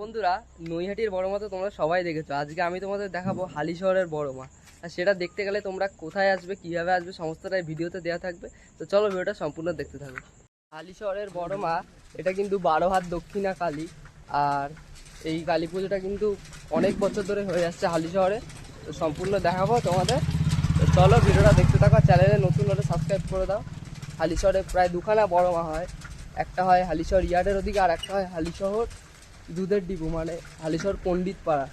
বন্ধুরা, নৈহাটির বড় মা তো তোমরা সবাই দেখেছ। আজকে আমি তোমাদের দেখাবো হালি শহরের বড় মা। আর সেটা দেখতে গেলে তোমরা কোথায় আসবে, কীভাবে আসবে, সমস্তটাই ভিডিওতে দেওয়া থাকবে। তো চলো ভিডিওটা সম্পূর্ণ দেখতে থাকো। হালি শহরের বড় মা, এটা কিন্তু বারো হাত দক্ষিণা কালী। আর এই কালী পুজোটা কিন্তু অনেক বছর ধরে হয়ে আসছে হালি শহরে। তো সম্পূর্ণ দেখাবো তোমাদের। তো চলো ভিডিওটা দেখতে থাকো চ্যানেলে নতুন হলে সাবস্ক্রাইব করে দাও। হালি শহরে প্রায় দুখানা বড় মা হয়। একটা হয় হালিশহর ইয়ার্ডের ওদিকে, আর একটা হয় হালিশহর দুধের ডিপু মানে হালিশহর পণ্ডিত পাড়া।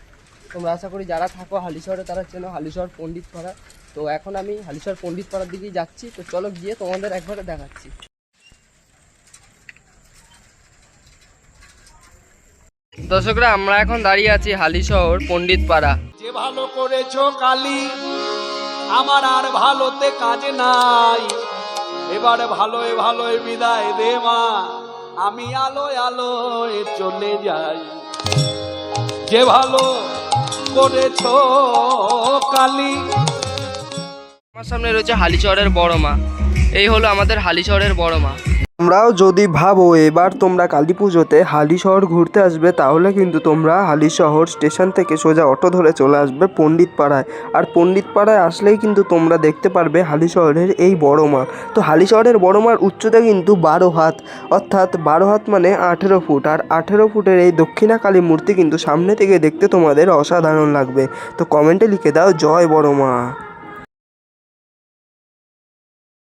তোমরা আশা করি যারা থাকো হালিশহরে তারা চেনো হালিশহর পণ্ডিত পাড়া। তো এখন আমি হালিশহর পণ্ডিত পাড়ার দিকেই যাচ্ছি। তো চলো গিয়ে তোমাদের একবারে দেখাচ্ছি। দর্শকরা, আমরা এখন দাঁড়িয়ে আছি হালিশহর পণ্ডিত পাড়া। যে ভালো করেছ কালি, আমার আর ভালোতে কাজ নাই। এবারে ভালোয় ভালোয় বিদায় দে মা। আমি আলোয় আলোয় চলে যাই। যে ভালো করেছ কালী। আমার সামনে রয়েছে হালিচরের বড় মা। এই হলো আমাদের হালিশহরের বড় মা। তোমরাও যদি ভাবো এবার তোমরা কালী পুজোতে হালিশহর ঘুরতে আসবে, তাহলে কিন্তু তোমরা হালিশহর স্টেশন থেকে সোজা অটো ধরে চলে আসবে পণ্ডিত পাড়ায় আর পণ্ডিত পাড়ায় আসলেই কিন্তু তোমরা দেখতে পারবে হালিশহরের এই বড় মা। তো হালিশহরের বড় মার উচ্চতা কিন্তু বারো হাত, অর্থাৎ বারো হাত মানে আঠেরো ফুট। আর আঠেরো ফুটের এই দক্ষিণা কালী মূর্তি কিন্তু সামনে থেকে দেখতে তোমাদের অসাধারণ লাগবে। তো কমেন্টে লিখে দাও, জয় বড় মা।